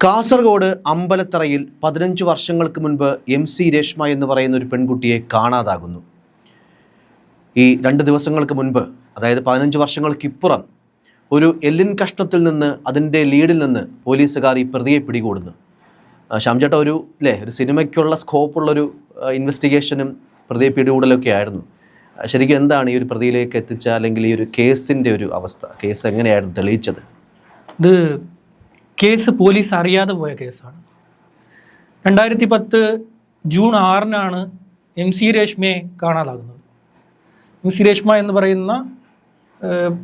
കാസർഗോഡ് അമ്പലത്തറയിൽ പതിനഞ്ച് വർഷങ്ങൾക്ക് മുൻപ് എം സി രേഷ്മ എന്ന് പറയുന്ന ഒരു പെൺകുട്ടിയെ കാണാതാകുന്നു. ഈ രണ്ട് ദിവസങ്ങൾക്ക് മുൻപ് അതായത് പതിനഞ്ച് വർഷങ്ങൾക്കിപ്പുറം ഒരു എല്ലിൻ കഷ്ണത്തിൽ നിന്ന് അതിന്റെ ലീഡിൽ നിന്ന് പോലീസുകാർ ഈ പ്രതിയെ പിടികൂടുന്നു. ആ, ശ്യാംചേട്ട ഒരു അല്ലേ ഒരു സിനിമയ്ക്കുള്ള സ്കോപ്പുള്ളൊരു ഇൻവെസ്റ്റിഗേഷനും പ്രതിയെ പിടികൂടലൊക്കെ ആയിരുന്നു. ശരിക്കും എന്താണ് ഈ ഒരു പ്രതിയിലേക്ക് എത്തിച്ച അല്ലെങ്കിൽ ഈ ഒരു കേസിന്റെ ഒരു അവസ്ഥ കേസ് എങ്ങനെയായിരുന്നു തെളിയിച്ചത്? ഇത് കേസ് പോലീസ് അറിയാതെ പോയ കേസാണ്. രണ്ടായിരത്തി പത്ത് ജൂൺ ആറിനാണ് എം സി രേഷ്മയെ കാണാതാകുന്നത്. എം സി രേഷ്മ എന്ന് പറയുന്ന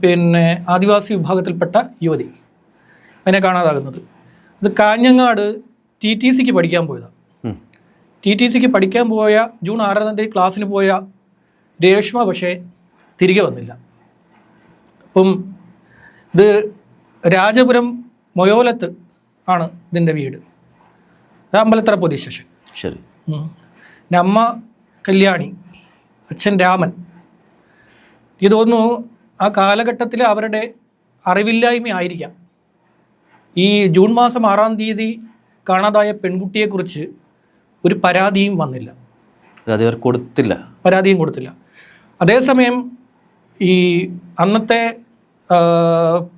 പിന്നെ ആദിവാസി വിഭാഗത്തിൽപ്പെട്ട യുവതി അതിനെ കാണാതാകുന്നത്. അത് കാഞ്ഞങ്ങാട് ടി ടി സിക്ക് പഠിക്കാൻ പോയതാണ്. ടി ടി സിക്ക് പഠിക്കാൻ പോയ ജൂൺ ആറാം തീയതി ക്ലാസ്സിന് പോയ രേഷ്മ പക്ഷേ തിരികെ വന്നില്ല. അപ്പം ഇത് രാജപുരം മൊയോലത്ത് ആണ് ഇതിന്റെ വീട്. അത് അമ്പലത്തറ പോലീസ് സ്റ്റേഷൻ ശരി. എന്റെ അമ്മ കല്യാണി അച്ഛൻ രാമൻ. എനിക്ക് തോന്നുന്നു ആ കാലഘട്ടത്തിൽ അവരുടെ അറിവില്ലായ്മ ആയിരിക്കാം. ഈ ജൂൺ മാസം ആറാം തീയതി കാണാതായ പെൺകുട്ടിയെക്കുറിച്ച് ഒരു പരാതിയും വന്നില്ല. അവർ കൊടുത്തില്ല. പരാതിയും കൊടുത്തില്ല. അതേസമയം ഈ അന്നത്തെ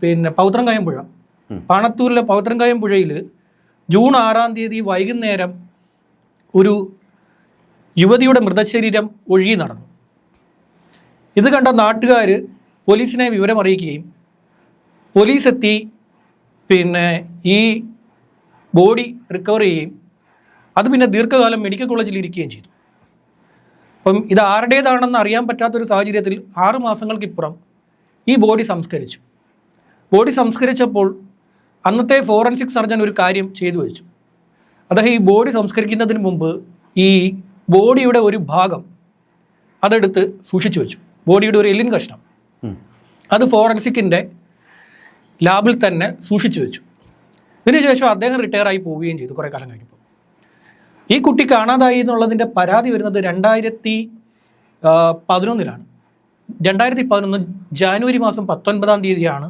പിന്നെ പൗത്രം കായംപുഴ ഉം. പാണത്തൂരിലെ പൗത്രങ്കായം പുഴയിൽ ജൂൺ ആറാം തീയതി വൈകുന്നേരം ഒരു യുവതിയുടെ മൃതശരീരം ഒഴുകി നടന്നു. ഇത് കണ്ട നാട്ടുകാർ പോലീസിനെ വിവരം അറിയിക്കുകയും പോലീസ് എത്തി പിന്നെ ഈ ബോഡി റിക്കവർ ചെയ്യുകയും അത് പിന്നെ ദീർഘകാലം മെഡിക്കൽ കോളേജിൽ ഇരിക്കുകയും ചെയ്തു. അപ്പം ഇത് ആരുടേതാണെന്ന് അറിയാൻ പറ്റാത്തൊരു സാഹചര്യത്തിൽ ആറ് മാസങ്ങൾക്കിപ്പുറം ഈ ബോഡി സംസ്കരിച്ചു. ബോഡി സംസ്കരിച്ചപ്പോൾ അന്നത്തെ ഫോറൻസിക് സർജൻ ഒരു കാര്യം ചെയ്തു വെച്ചു. അദ്ദേഹം ഈ ബോഡി സംസ്കരിക്കുന്നതിന് മുമ്പ് ഈ ബോഡിയുടെ ഒരു ഭാഗം അതെടുത്ത് സൂക്ഷിച്ചു വെച്ചു. ബോഡിയുടെ ഒരു എല്ലിൻ കഷ്ണം. അത് ഫോറൻസിക്കിന്റെ ലാബിൽ തന്നെ സൂക്ഷിച്ചു വെച്ചു. ഇതിനുശേഷം അദ്ദേഹം റിട്ടയർ ആയി പോവുകയും ചെയ്തു കുറേ കാലം കഴിഞ്ഞപ്പോൾ. ഈ കുട്ടി കാണാതായി എന്നുള്ളതിന്റെ പരാതി വരുന്നത് രണ്ടായിരത്തി പതിനൊന്നിലാണ്. രണ്ടായിരത്തി പതിനൊന്ന് ജാനുവരി മാസം പത്തൊൻപതാം തീയതിയാണ്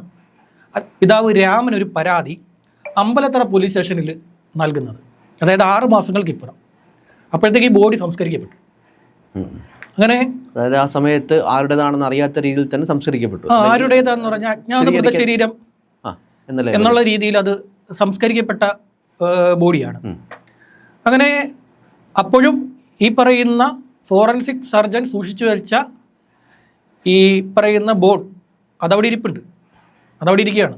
പിതാവ് രാമൻ ഒരു പരാതി അമ്പലത്തറ പോലീസ് സ്റ്റേഷനിൽ നൽകുന്നത്. അതായത് ആറ് മാസങ്ങൾക്കിപ്പുറം അപ്പോഴത്തേക്ക് ഈ ബോഡി സംസ്കരിക്കപ്പെട്ടു. അങ്ങനെ അതായത് ആ സമയത്ത് ആരുടേതാണെന്ന് അറിയാത്ത രീതിയിൽ തന്നെ സംസ്കരിക്കപ്പെട്ടു. ആരുടേതാന്ന് പറഞ്ഞാൽ അജ്ഞാത ശരീരം എന്നുള്ള രീതിയിൽ അത് സംസ്കരിക്കപ്പെട്ട ബോഡിയാണ്. അങ്ങനെ അപ്പോഴും ഈ പറയുന്ന ഫോറൻസിക് സർജൻ സൂക്ഷിച്ചു വെച്ച ഈ പറയുന്ന ബോഡ് അതവിടെ ഇരിപ്പുണ്ട്. അതവിടെ ഇരിക്കുകയാണ്.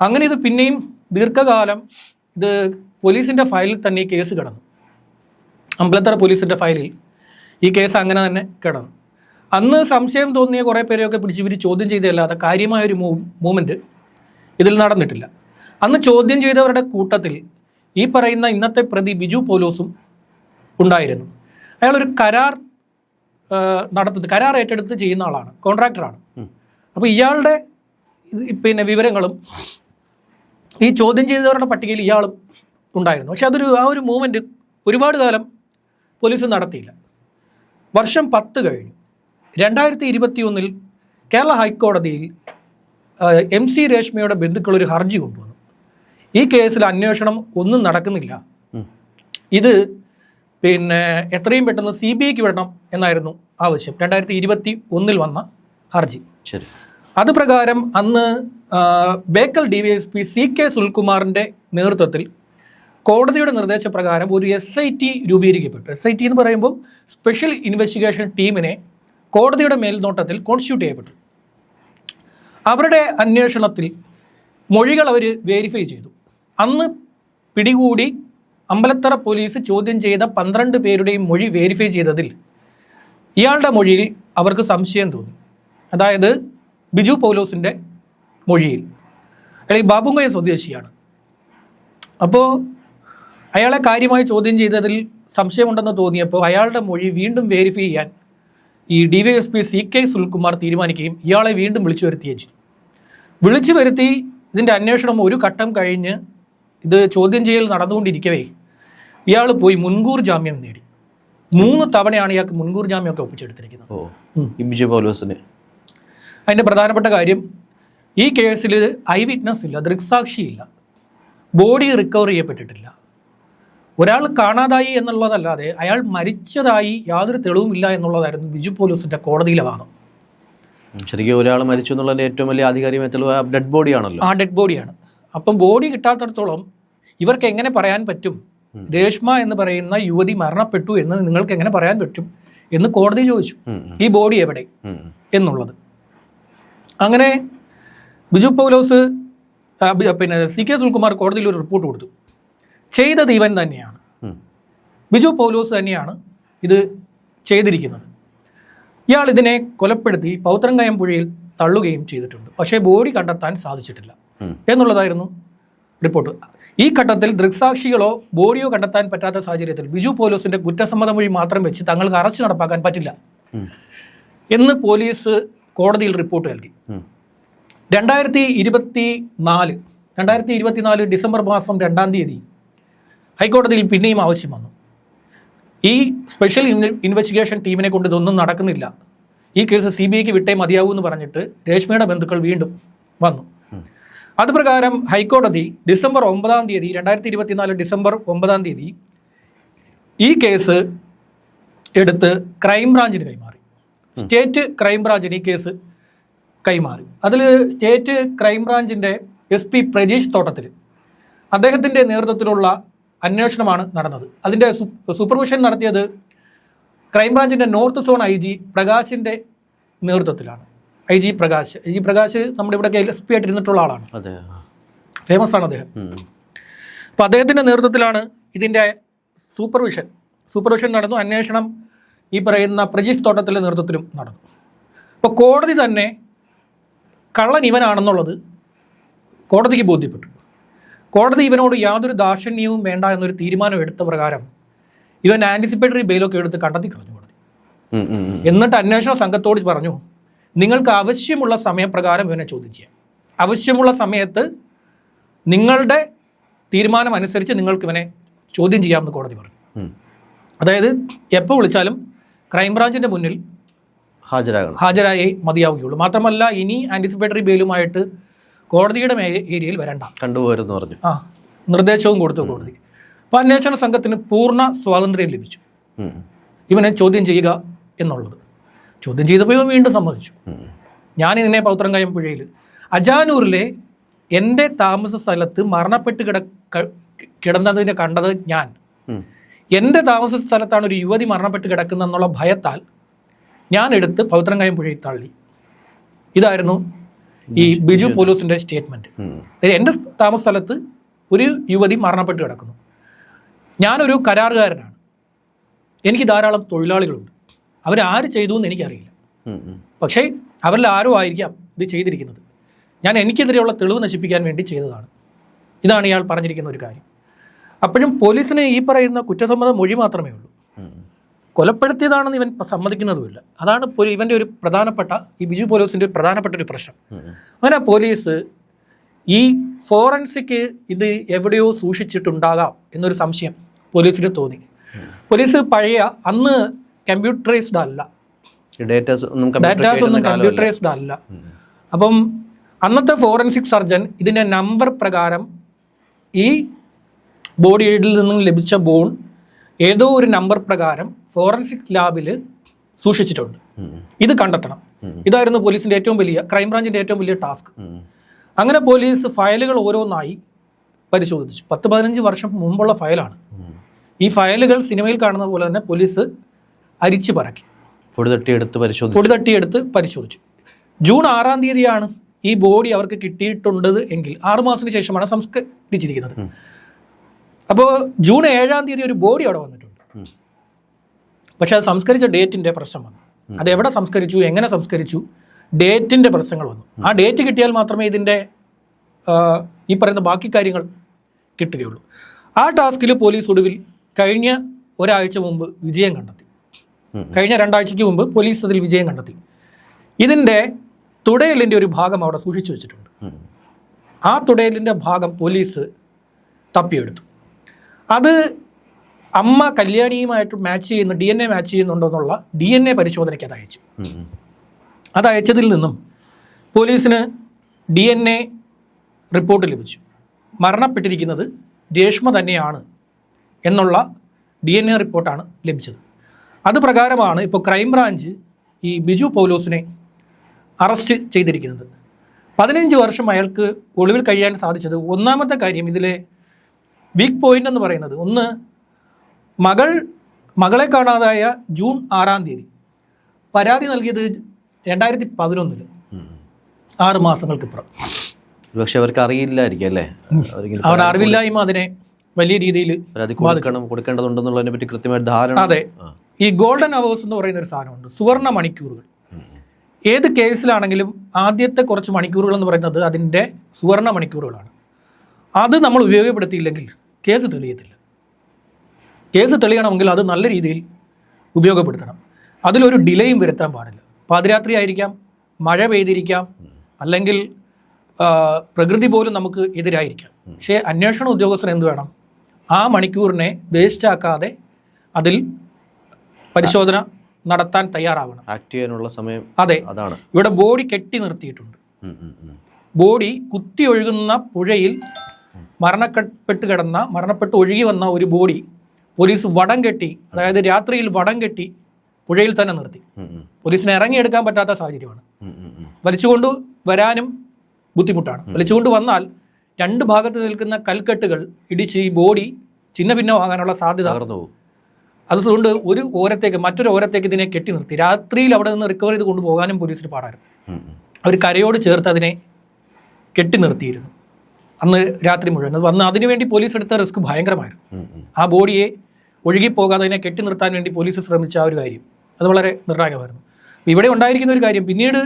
അങ്ങനെ ഇത് പിന്നെയും ദീർഘകാലം ഇത് പോലീസിന്റെ ഫയലിൽ തന്നെ ഈ കേസ് കിടന്നു. അമ്പലത്തറ പോലീസിന്റെ ഫയലിൽ ഈ കേസ് അങ്ങനെ തന്നെ കിടന്നു. അന്ന് സംശയം തോന്നിയ കുറേ പേരെയൊക്കെ പിടിച്ച് ഇവർ ചോദ്യം ചെയ്തതല്ലാതെ കാര്യമായൊരു മൂവ് മൂവ്മെന്റ് ഇതിൽ നടന്നിട്ടില്ല. അന്ന് ചോദ്യം ചെയ്തവരുടെ കൂട്ടത്തിൽ ഈ പറയുന്ന ഇന്നത്തെ പ്രതി ബിജു പോലോസും ഉണ്ടായിരുന്നു. അയാളൊരു കരാർ ആ, നടത്തുന്നത് കരാർ ഏറ്റെടുത്ത് ചെയ്യുന്ന ആളാണ് കോൺട്രാക്ടറാണ്. അപ്പോൾ ഇയാളുടെ ഇത് പിന്നെ വിവരങ്ങളും. ഈ ചോദ്യം ചെയ്തവരുടെ പട്ടികയിൽ ഇയാളും ഉണ്ടായിരുന്നു. പക്ഷെ അതൊരു ആ ഒരു മൂവ്മെന്റ് ഒരുപാട് കാലം പോലീസ് നടത്തിയില്ല. വർഷം പത്ത് കഴിഞ്ഞു. രണ്ടായിരത്തി ഇരുപത്തി ഒന്നിൽ കേരള ഹൈക്കോടതിയിൽ എം സി രേഷ്മയുടെ ബന്ധുക്കൾ ഒരു ഹർജി കൊണ്ടുവന്നു. ഈ കേസിൽ അന്വേഷണം ഒന്നും നടക്കുന്നില്ല. ഇത് പിന്നെ എത്രയും പെട്ടെന്ന് സി ബി ഐക്ക് വിടണം എന്നായിരുന്നു ആവശ്യം. രണ്ടായിരത്തി ഇരുപത്തി ഒന്നിൽ വന്ന ഹർജി. ശരി. അത് പ്രകാരം അന്ന് Bekal D V S P C K സുൽകുമാറിന്റെ നേതൃത്വത്തിൽ കോടതിയുടെ നിർദ്ദേശപ്രകാരം ഒരു എസ് ഐ ടി രൂപീകരിക്കപ്പെട്ടു. എസ് ഐ ടി എന്ന് പറയുമ്പോൾ സ്പെഷ്യൽ ഇൻവെസ്റ്റിഗേഷൻ ടീമിനെ കോടതിയുടെ മേൽനോട്ടത്തിൽ കോൺസ്റ്റിറ്റ്യൂട്ട് ചെയ്യപ്പെട്ടു. അവരുടെ അന്വേഷണത്തിൽ മൊഴികൾ അവർ വേരിഫൈ ചെയ്തു. അന്ന് പിടികൂടി അമ്പലത്തറ പോലീസ് ചോദ്യം ചെയ്ത പന്ത്രണ്ട് പേരുടെയും മൊഴി വേരിഫൈ ചെയ്തതിൽ ഇയാളുടെ മൊഴിയിൽ അവർക്ക് സംശയം തോന്നി. അതായത് ബിജു പൗലോസിന്റെ മൊഴിയിൽ. അല്ലെങ്കിൽ ബാബുങ്കയം സ്വദേശിയാണ്. അപ്പോൾ അയാളെ കാര്യമായി ചോദ്യം ചെയ്തതിൽ സംശയമുണ്ടെന്ന് തോന്നിയപ്പോൾ അയാളുടെ മൊഴി വീണ്ടും വെരിഫൈ ചെയ്യാൻ ഈ D Y S P C K Sulkumar തീരുമാനിക്കുകയും ഇയാളെ വീണ്ടും വിളിച്ചു വരുത്തുകയും ചെയ്തു. വിളിച്ചു വരുത്തി ഇതിന്റെ അന്വേഷണം ഒരു ഘട്ടം കഴിഞ്ഞ് ഇത് ചോദ്യം ചെയ്യൽ നടന്നുകൊണ്ടിരിക്കവേ ഇയാൾ പോയി മുൻകൂർ ജാമ്യം നേടി. മൂന്ന് തവണയാണ് ഇയാൾക്ക് മുൻകൂർ ജാമ്യമൊക്കെ ഒപ്പിച്ചെടുത്തിരിക്കുന്നത്. ഓ. ബിജു പൗലോസിന്. അതിന്റെ പ്രധാനപ്പെട്ട കാര്യം ഈ കേസിൽ ഐ വിറ്റ്നസ് ഇല്ല ദൃക്സാക്ഷിയില്ല ബോഡി റിക്കവർ ചെയ്യപ്പെട്ടിട്ടില്ല. ഒരാൾ കാണാതായി എന്നുള്ളതല്ലാതെ അയാൾ മരിച്ചതായി യാതൊരു തെളിവുമില്ല എന്നുള്ളതായിരുന്നു ബിജു പോലീസിന്റെ കോടതിയിലെ വാദം. ശരിക്കും ഒരാൾ മരിച്ചു എന്നുള്ളതിന്റെ ഏറ്റവും വലിയ ആധികാരികമായ തെളിവ് ഡെഡ് ബോഡിയാണല്ലോ ആ ഡെഡ് ബോഡിയാണ് അപ്പം ബോഡി കിട്ടാത്തടത്തോളം ഇവർക്ക് എങ്ങനെ പറയാൻ പറ്റും? രേഷ്മ എന്ന് പറയുന്ന യുവതി മരണപ്പെട്ടു എന്ന് നിങ്ങൾക്ക് എങ്ങനെ പറയാൻ പറ്റും? എന്ന് കോടതി ചോദിച്ചു. ഈ ബോഡി എവിടെ. എന്നുള്ളത്. അങ്ങനെ ബിജു പൗലോസ് പിന്നെ സി കെ സുൽകുമാർ കോടതിയിൽ ഒരു റിപ്പോർട്ട് കൊടുത്തു. ചെയ്തത് ഇവൻ തന്നെയാണ്. ബിജു പൗലോസ് തന്നെയാണ് ഇത് ചെയ്തിരിക്കുന്നത്. ഇയാൾ ഇതിനെ കൊലപ്പെടുത്തി പൗത്രങ്കയം പുഴയിൽ തള്ളുകയും ചെയ്തിട്ടുണ്ട്. പക്ഷേ ബോഡി കണ്ടെത്താൻ സാധിച്ചിട്ടില്ല. എന്നുള്ളതായിരുന്നു റിപ്പോർട്ട്. ഈ ഘട്ടത്തിൽ ദൃക്സാക്ഷികളോ ബോഡിയോ കണ്ടെത്താൻ പറ്റാത്ത സാഹചര്യത്തിൽ ബിജു പോലീസിന്റെ കുറ്റസമ്മതം വഴി മാത്രം വെച്ച് തങ്ങൾക്ക് അറസ്റ്റ് നടപ്പാക്കാൻ പറ്റില്ല. എന്ന് പോലീസ് കോടതിയിൽ റിപ്പോർട്ട് നൽകി. രണ്ടായിരത്തി ഇരുപത്തി നാല് രണ്ടായിരത്തി ഇരുപത്തിനാല് ഡിസംബർ മാസം രണ്ടാം തീയതി ഹൈക്കോടതിയിൽ പിന്നെയും ആവശ്യം വന്നു. ഈ സ്പെഷ്യൽ ഇൻവെസ്റ്റിഗേഷൻ ടീമിനെ കൊണ്ട് ഇതൊന്നും നടക്കുന്നില്ല. ഈ കേസ് സി ബി ഐക്ക് വിട്ടേ മതിയാവൂ എന്ന് പറഞ്ഞിട്ട് രേഷ്മയുടെ ബന്ധുക്കൾ വീണ്ടും വന്നു. അതുപ്രകാരം ഹൈക്കോടതി ഡിസംബർ ഒമ്പതാം തീയതി രണ്ടായിരത്തി ഇരുപത്തിനാല് ഡിസംബർ ഒമ്പതാം തീയതി ഈ കേസ് എടുത്ത് ക്രൈംബ്രാഞ്ചിന് കൈമാറി. സ്റ്റേറ്റ് ക്രൈംബ്രാഞ്ചിന് ഈ കേസ് കൈമാറി. അതിൽ സ്റ്റേറ്റ് ക്രൈംബ്രാഞ്ചിന്റെ എസ് പി പ്രജീഷ് തോട്ടത്തിൽ അദ്ദേഹത്തിന്റെ നേതൃത്വത്തിലുള്ള അന്വേഷണമാണ് നടന്നത്. അതിന്റെ സൂപ്പർവിഷൻ നടത്തിയത് ക്രൈംബ്രാഞ്ചിന്റെ നോർത്ത് സോൺ ഐ ജി പ്രകാശിന്റെ നേതൃത്വത്തിലാണ്. I G Prakash I G Prakash നമ്മുടെ ഇവിടെ എസ് പി ആയിട്ട് ഇരുന്നിട്ടുള്ള ആളാണ്. അതെ. ഫേമസ് ആണ് അദ്ദേഹം. അപ്പോൾ അദ്ദേഹത്തിന്റെ നേതൃത്വത്തിലാണ് ഇതിന്റെ സൂപ്പർവിഷൻ. സൂപ്പർവിഷൻ നടന്നു. അന്വേഷണം ഈ പറയുന്ന പ്രജീഷ് തോട്ടത്തിലെ നേതൃത്വത്തിലും നടന്നു. അപ്പോൾ കോടതി തന്നെ കള്ളൻ ഇവനാണെന്നുള്ളത് കോടതിക്ക് ബോധ്യപ്പെട്ടു. കോടതി ഇവനോട് യാതൊരു ദാക്ഷിണ്യവും വേണ്ട എന്നൊരു തീരുമാനം എടുത്ത പ്രകാരം ഇവൻ ആന്റിസിപ്പേറ്ററി ബെയിലൊക്കെ എടുത്ത് കണ്ടെത്തി കളഞ്ഞു കോടതി. എന്നിട്ട് അന്വേഷണ സംഘത്തോട് പറഞ്ഞു നിങ്ങൾക്ക് ആവശ്യമുള്ള സമയപ്രകാരം ഇവനെ ചോദ്യം ചെയ്യാം. ആവശ്യമുള്ള സമയത്ത് നിങ്ങളുടെ തീരുമാനം അനുസരിച്ച് നിങ്ങൾക്ക് ഇവനെ ചോദ്യം ചെയ്യാമെന്ന് കോടതി പറഞ്ഞു. അതായത് എപ്പോൾ വിളിച്ചാലും ക്രൈംബ്രാഞ്ചിന്റെ മുന്നിൽ ഹാജരാകണം. ഹാജരായേ മതിയാവുകയുള്ളൂ. മാത്രമല്ല ഇനി ആന്റിസിപ്പേറ്ററി ബെയിലുമായിട്ട് കോടതിയുടെ ഏരിയയിൽ വരണ്ട. കണ്ടുപോയിരുന്നു പറഞ്ഞു. ആ നിർദ്ദേശവും കൊടുത്തു കോടതി. അപ്പോൾ അന്വേഷണ സംഘത്തിന് പൂർണ സ്വാതന്ത്ര്യം ലഭിച്ചു. ഇവനെ ചോദ്യം ചെയ്യുക എന്നുള്ളത്. ചോദ്യം ചെയ്തപ്പോൾ ഇവൻ വീണ്ടും സമ്മതിച്ചു. ഞാൻ ഇതിനെ പൗത്രങ്കായം പുഴയിൽ അജാനൂരിലെ എന്റെ താമസ സ്ഥലത്ത് മരണപ്പെട്ട് കിട കിടന്നതിനെ കണ്ടത് ഞാൻ. എന്റെ താമസ സ്ഥലത്താണ് ഒരു യുവതി മരണപ്പെട്ട് കിടക്കുന്നതെന്നുള്ള ഭയത്താൽ ഞാൻ എടുത്ത് പൗത്രങ്കായം പുഴയിൽ തള്ളി. ഇതായിരുന്നു ഈ ബിജു പോലീസിന്റെ സ്റ്റേറ്റ്മെന്റ്. എന്റെ താമസ സ്ഥലത്ത് ഒരു യുവതി മരണപ്പെട്ട് കിടക്കുന്നു. ഞാനൊരു കരാറുകാരനാണ്. എനിക്ക് ധാരാളം തൊഴിലാളികളുണ്ട്. അവരാര് ചെയ്തു എന്ന് എനിക്കറിയില്ല. പക്ഷേ അവരിൽ ആരോ ആയിരിക്കാം ഇത് ചെയ്തിരിക്കുന്നത്. ഞാൻ എനിക്കെതിരെയുള്ള തെളിവ് നശിപ്പിക്കാൻ വേണ്ടി ചെയ്തതാണ്. ഇതാണ് ഇയാൾ പറഞ്ഞിരിക്കുന്ന ഒരു കാര്യം. അപ്പോഴും പോലീസിന് ഈ പറയുന്ന കുറ്റസമ്മത മൊഴി മാത്രമേ ഉള്ളൂ. കൊലപ്പെടുത്തിയതാണെന്ന് ഇവൻ സമ്മതിക്കുന്നതുമില്ല. അതാണ് ഇവന്റെ ഒരു പ്രധാനപ്പെട്ട ഈ ബിജു പോലീസിന്റെ ഒരു പ്രധാനപ്പെട്ട ഒരു പ്രശ്നം. അങ്ങനെ പോലീസ് ഈ ഫോറൻസിക് ഇത് എവിടെയോ സൂക്ഷിച്ചിട്ടുണ്ടാകാം എന്നൊരു സംശയം പോലീസിന് തോന്നി. പോലീസ് പഴയ അന്ന് കമ്പ്യൂട്ടറൈസ്ഡ് അല്ല. ഡാറ്റാസ് ഒന്നും കമ്പ്യൂട്ടറൈസ്ഡ് അല്ല. അപ്പം അന്നത്തെ ഫോറൻസിക് സർജൻ ഇതിന്റെ നമ്പർ പ്രകാരം ഈ ബോഡിയിൽ നിന്നും ലഭിച്ച ബോൺ ഏതോ ഒരു നമ്പർ പ്രകാരം ഫോറൻസിക് ലാബിൽ സൂക്ഷിച്ചിട്ടുണ്ട്. ഇത് കണ്ടെത്തണം. ഇതായിരുന്നു പോലീസിന്റെ ഏറ്റവും വലിയ ക്രൈംബ്രാഞ്ചിന്റെ ഏറ്റവും വലിയ ടാസ്ക് അങ്ങനെ പോലീസ് ഫയലുകൾ ഓരോന്നായി പരിശോധിച്ചു പത്ത് പതിനഞ്ച് വർഷം മുമ്പുള്ള ഫയലാണ് ഈ ഫയലുകൾ സിനിമയിൽ കാണുന്ന പോലെ തന്നെ പോലീസ് അരിച്ചു പറക്കി പൊടി തട്ടിയെടുത്ത് പരിശോധിച്ചു പൊടി തട്ടിയെടുത്ത് പരിശോധിച്ചു ജൂൺ ആറാം തീയതിയാണ് ഈ ബോഡി അവർക്ക് കിട്ടിയിട്ടുണ്ടത് എങ്കിൽ ആറു മാസത്തിന് ശേഷമാണ് സംസ്കരിച്ചിരിക്കുന്നത്. അപ്പോൾ ജൂൺ ഏഴാം തീയതി ഒരു ബോഡി അവിടെ വന്നിട്ടുണ്ട്. പക്ഷേ അത് സംസ്കരിച്ച ഡേറ്റിന്റെ പ്രശ്നം വന്നു. അത് എവിടെ സംസ്കരിച്ചു എങ്ങനെ സംസ്കരിച്ചു ഡേറ്റിന്റെ പ്രശ്നങ്ങൾ വന്നു. ആ ഡേറ്റ് കിട്ടിയാൽ മാത്രമേ ഇതിന്റെ ഈ പറയുന്ന ബാക്കി കാര്യങ്ങൾ കിട്ടുകയുള്ളൂ. ആ ടാസ്കിൽ പോലീസ് ഒടുവിൽ കഴിഞ്ഞ ഒരാഴ്ച മുമ്പ് വിജയം കണ്ടെത്തി. കഴിഞ്ഞ രണ്ടാഴ്ചയ്ക്ക് മുമ്പ് പോലീസ് അതിൽ വിജയം കണ്ടെത്തി. ഇതിന്റെ തുടയലിന്റെ ഒരു ഭാഗം അവിടെ സൂക്ഷിച്ചു വെച്ചിട്ടുണ്ട്. ആ തുടയലിന്റെ ഭാഗം പോലീസ് തപ്പിയെടുത്തു. അത് അമ്മ കല്യാണിയുമായിട്ട് മാച്ച് ചെയ്യുന്ന ഡി എൻ എ മാച്ച് ചെയ്യുന്നുണ്ടോ എന്നുള്ള ഡി എൻ എ പരിശോധനയ്ക്ക് അത് അയച്ചു. അത് അയച്ചതിൽ നിന്നും പോലീസിന് ഡി എൻ എ റിപ്പോർട്ട് ലഭിച്ചു. മരണപ്പെട്ടിരിക്കുന്നത് രേഷ്മ തന്നെയാണ് എന്നുള്ള ഡി എൻ എ റിപ്പോർട്ടാണ് ലഭിച്ചത്. അത് പ്രകാരമാണ് ഇപ്പോൾ ക്രൈംബ്രാഞ്ച് ഈ ബിജു പൗലോസിനെ അറസ്റ്റ് ചെയ്തിരിക്കുന്നത്. പതിനഞ്ച് വർഷം അയാൾക്ക് ഒളിവിൽ കഴിയാൻ സാധിച്ചത് ഒന്നാമത്തെ കാര്യം ഇതിലെ വീക്ക് പോയിന്റ് എന്ന് പറയുന്നത്. ഒന്ന് മകൾ മകളെ കാണാതായ ജൂൺ ആറാം തീയതി. പരാതി നൽകിയത് രണ്ടായിരത്തി പതിനൊന്നിൽ ആറ് മാസങ്ങൾക്ക് ഇപ്പുറം. പക്ഷെ അവർക്ക് അറിയില്ലായിരിക്കും അല്ലേ? അവർ അറിവില്ലായ്മ അതിനെ വലിയ രീതിയിൽ കൊടുക്കേണ്ടതുണ്ടെന്നുള്ളതിനെ പറ്റി കൃത്യമായ ധാരണ. അതെ. ഈ ഗോൾഡൻ അവേഴ്സ് എന്ന് പറയുന്ന ഒരു സാധനമുണ്ട്. സുവർണ മണിക്കൂറുകൾ. ഏത് കേസിലാണെങ്കിലും ആദ്യത്തെ കുറച്ച് മണിക്കൂറുകൾ എന്ന് പറയുന്നത് അതിന്റെ സുവർണ മണിക്കൂറുകളാണ്. അത് നമ്മൾ ഉപയോഗപ്പെടുത്തിയില്ലെങ്കിൽ കേസ് തെളിയത്തില്ല. കേസ് തെളിയണമെങ്കിൽ അത് നല്ല രീതിയിൽ ഉപയോഗപ്പെടുത്തണം. അതിലൊരു ഡിലേയും വരുത്താൻ പാടില്ല. പാതിരാത്രി ആയിരിക്കാം മഴ പെയ്തിരിക്കാം അല്ലെങ്കിൽ പ്രകൃതി പോലും നമുക്ക് എതിരായിരിക്കാം. പക്ഷേ അന്വേഷണ ഉദ്യോഗസ്ഥൻ എന്ത് വേണം? ആ മണിക്കൂറിനെ വേസ്റ്റ് ആക്കാതെ അതിൽ പരിശോധന നടത്താൻ തയ്യാറാവണം. ആക്ട് ചെയ്യാനുള്ള സമയം അതെ. അതാണ്. ഇവിടെ ബോഡി കെട്ടി നിർത്തിയിട്ടുണ്ട്. ബോഡി കുത്തി ഒഴുകുന്ന പുഴയിൽ മരണപ്പെട്ട് കിടന്ന മരണപ്പെട്ട് ഒഴുകി വന്ന ഒരു ബോഡി പോലീസ് വടം കെട്ടി അതായത് രാത്രിയിൽ വടം കെട്ടി പുഴയിൽ തന്നെ നിർത്തി. പോലീസിനെ ഇറങ്ങിയെടുക്കാൻ പറ്റാത്ത സാഹചര്യമാണ്. വലിച്ചുകൊണ്ട് വരാനും ബുദ്ധിമുട്ടാണ്. വലിച്ചുകൊണ്ട് വന്നാൽ രണ്ട് ഭാഗത്ത് നിൽക്കുന്ന കൽക്കെട്ടുകൾ ഇടിച്ച് ഈ ബോഡി ചിന്ന ഭിന്നമാകാനുള്ള സാധ്യത അതുകൊണ്ട് ഒരു ഓരത്തേക്ക് മറ്റൊരു ഓരത്തേക്ക് ഇതിനെ കെട്ടി നിർത്തി. രാത്രിയിൽ അവിടെ നിന്ന് റിക്കവർ ചെയ്ത് കൊണ്ടുപോകാനും പോലീസിന് പാടായിരുന്നു. അവർ കരയോട് ചേർത്ത് അതിനെ കെട്ടി നിർത്തിയിരുന്നു. അന്ന് രാത്രി മുഴുവൻ. അത് വന്ന് അതിനുവേണ്ടി പോലീസ് എടുത്ത റിസ്ക് ഭയങ്കരമായിരുന്നു. ആ ബോഡിയെ ഒഴുകിപ്പോകാതെ അതിനെ കെട്ടി നിർത്താൻ വേണ്ടി പോലീസ് ശ്രമിച്ച ആ ഒരു കാര്യം. അത് വളരെ നിർണായകമായിരുന്നു. ഇവിടെ ഉണ്ടായിരിക്കുന്ന ഒരു കാര്യം പിന്നീട്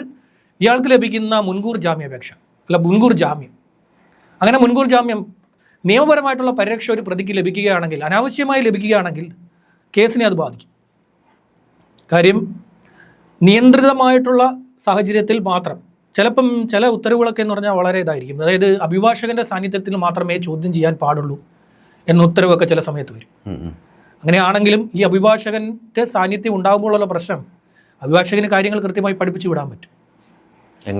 ഇയാൾക്ക് ലഭിക്കുന്ന മുൻകൂർ ജാമ്യാപേക്ഷ അല്ല മുൻകൂർ ജാമ്യം. അങ്ങനെ മുൻകൂർ ജാമ്യം നിയമപരമായിട്ടുള്ള പരിരക്ഷ ഒരു പ്രതിക്ക് ലഭിക്കുകയാണെങ്കിൽ അനാവശ്യമായി ലഭിക്കുകയാണെങ്കിൽ കേസിനെ അത് ബാധിക്കും. കാര്യം നിയന്ത്രിതമായിട്ടുള്ള സാഹചര്യത്തിൽ മാത്രം ചിലപ്പം ചില ഉത്തരവുകളൊക്കെ എന്ന് പറഞ്ഞാൽ വളരെ ഇതായിരിക്കും അതായത് അഭിഭാഷകന്റെ സാന്നിധ്യത്തിൽ മാത്രമേ ചോദ്യം ചെയ്യാൻ പാടുള്ളൂ എന്ന ഉത്തരവൊക്കെ ചില സമയത്ത് വരും. അങ്ങനെയാണെങ്കിലും ഈ അഭിഭാഷകന്റെ സാന്നിധ്യം ഉണ്ടാകുമ്പോഴുള്ള പ്രശ്നം അഭിഭാഷകന് കാര്യങ്ങൾ കൃത്യമായി പഠിപ്പിച്ചു വിടാൻ പറ്റും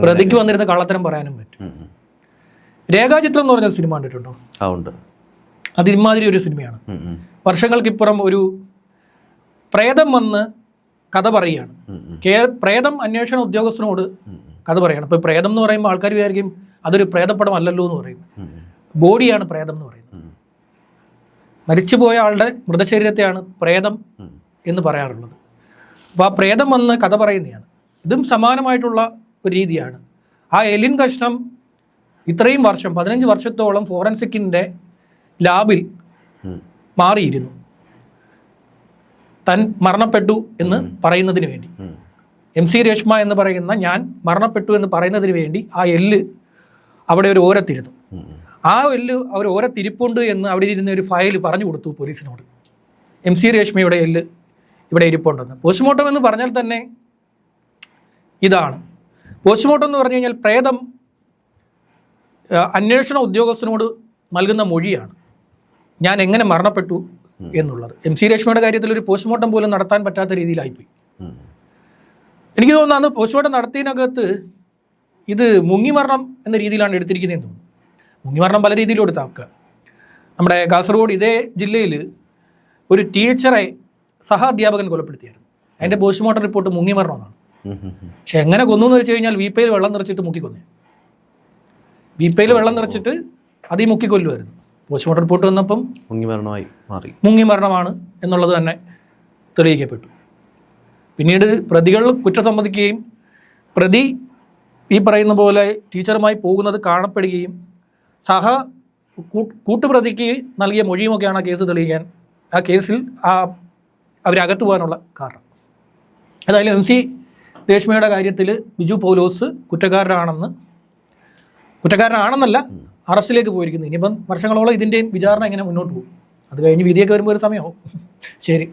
പ്രതിക്ക് വന്നിരുന്ന കള്ളത്തരം പറയാനും പറ്റും. രേഖാചിത്രം എന്ന് പറഞ്ഞ സിനിമ കണ്ടിട്ടുണ്ടോ അത് ഇമാതിരി ഒരു സിനിമയാണ്. വർഷങ്ങൾക്കിപ്പുറം ഒരു പ്രേതം വന്ന് കഥ പറയുകയാണ്. പ്രേതം അന്വേഷണ ഉദ്യോഗസ്ഥനോട്. കഥ പറയണം. ഇപ്പോൾ പ്രേതം എന്ന് പറയുമ്പോൾ ആൾക്കാർ വിചാരിക്കും അതൊരു പ്രേതപ്പടം അല്ലല്ലോ എന്ന് പറയും. ബോഡിയാണ് പ്രേതം എന്ന് പറയുന്നത്. മരിച്ചുപോയ ആളുടെ മൃതശരീരത്തെയാണ് പ്രേതം എന്ന് പറയാറുള്ളത്. അപ്പോൾ ആ പ്രേതം വന്ന് കഥ പറയുന്നതാണ്. ഇതും സമാനമായിട്ടുള്ള ഒരു രീതിയാണ്. ആ എലിൻ കഷ്ണം ഇത്രയും വർഷം പതിനഞ്ച് വർഷത്തോളം ഫോറൻസിക്കിന്റെ ലാബിൽ. മാറിയിരുന്നു. തൻ മരണപ്പെട്ടു എന്ന് പറയുന്നതിന് വേണ്ടി. എം സി രേഷ്മ എന്ന് പറയുന്ന ഞാൻ മരണപ്പെട്ടു എന്ന് പറയുന്നതിന് വേണ്ടി ആ എല്ല് അവിടെ ഒരു ഓരത്തിരുന്നു. ആ എല്ല് അവർ ഓരത്തിരിപ്പുണ്ട് എന്ന് അവിടെ ഇരുന്ന ഒരു ഫയൽ പറഞ്ഞു കൊടുത്തു പോലീസിനോട്. എം സി രേഷ്മയുടെ എല്ല് ഇവിടെ ഇരിപ്പുണ്ടെന്ന്. പോസ്റ്റ്മോർട്ടം എന്ന് പറഞ്ഞാൽ തന്നെ ഇതാണ്. പോസ്റ്റ്മോർട്ടം എന്ന് പറഞ്ഞു കഴിഞ്ഞാൽ പ്രേതം അന്വേഷണ ഉദ്യോഗസ്ഥനോട് നൽകുന്ന മൊഴിയാണ്. ഞാൻ എങ്ങനെ മരണപ്പെട്ടു എന്നുള്ളത്. എം സി രേഷ്മയുടെ കാര്യത്തിൽ ഒരു പോസ്റ്റ്മോർട്ടം പോലും നടത്താൻ പറ്റാത്ത രീതിയിലായിപ്പോയി. എനിക്ക് തോന്നുന്നു അന്ന് പോസ്റ്റ്മോർട്ടം നടത്തിയതിനകത്ത് ഇത് മുങ്ങിമരണം എന്ന രീതിയിലാണ് എടുത്തിരിക്കുന്നതെന്ന് തോന്നുന്നു. മുങ്ങിമരണം പല രീതിയിലും എടുത്താക്കുക നമ്മുടെ കാസർഗോഡ് ഇതേ ജില്ലയിൽ ഒരു ടീച്ചറെ സഹ അധ്യാപകൻ കൊലപ്പെടുത്തിയായിരുന്നു. അതിന്റെ പോസ്റ്റ്മോർട്ടം റിപ്പോർട്ട് മുങ്ങിമരണം എന്നാണ് ഉം, ഉം, ഉം. പക്ഷെ എങ്ങനെ കൊന്നു എന്ന് വെച്ച് കഴിഞ്ഞാൽ വീപ്പയിൽ വെള്ളം നിറച്ചിട്ട് മുക്കിക്കൊന്നു. വീപ്പയിൽ വെള്ളം നിറച്ചിട്ട് അതീ മുക്കിക്കൊല്ലുമായിരുന്നു പോസ്റ്റ്മോർട്ടം റിപ്പോർട്ട് വന്നപ്പം മുങ്ങിമരണമായി മാറി. മുങ്ങിമരണമാണ് എന്നുള്ളത് തന്നെ തെളിയിക്കപ്പെട്ടു. പിന്നീട് പ്രതികൾ കുറ്റം സമ്മതിക്കുകയും പ്രതി ഈ പറയുന്ന പോലെ ടീച്ചറുമായി പോകുന്നത് കാണപ്പെടുകയും സഹ കൂട്ടുപ്രതിക്ക് നൽകിയ മൊഴിയുമൊക്കെയാണ് ആ കേസ് തെളിയിക്കാൻ. ആ കേസിൽ ആ അവരകത്ത് പോകാനുള്ള കാരണം. അതായത് എം സി രേഷ്മയുടെ കാര്യത്തിൽ ബിജു പൗലോസ് കുറ്റക്കാരനാണെന്ന് കുറ്റക്കാരനാണെന്നല്ല അറസ്റ്റിലേക്ക് പോയിരിക്കുന്നു. ഇനിയിപ്പം വർഷങ്ങളോളം ഇതിന്റെയും വിചാരണ എങ്ങനെ മുന്നോട്ട് പോകും? അത് കഴിഞ്ഞ് വിധിയൊക്കെ വരുമ്പോൾ ഒരു സമയമാവും. ശരി.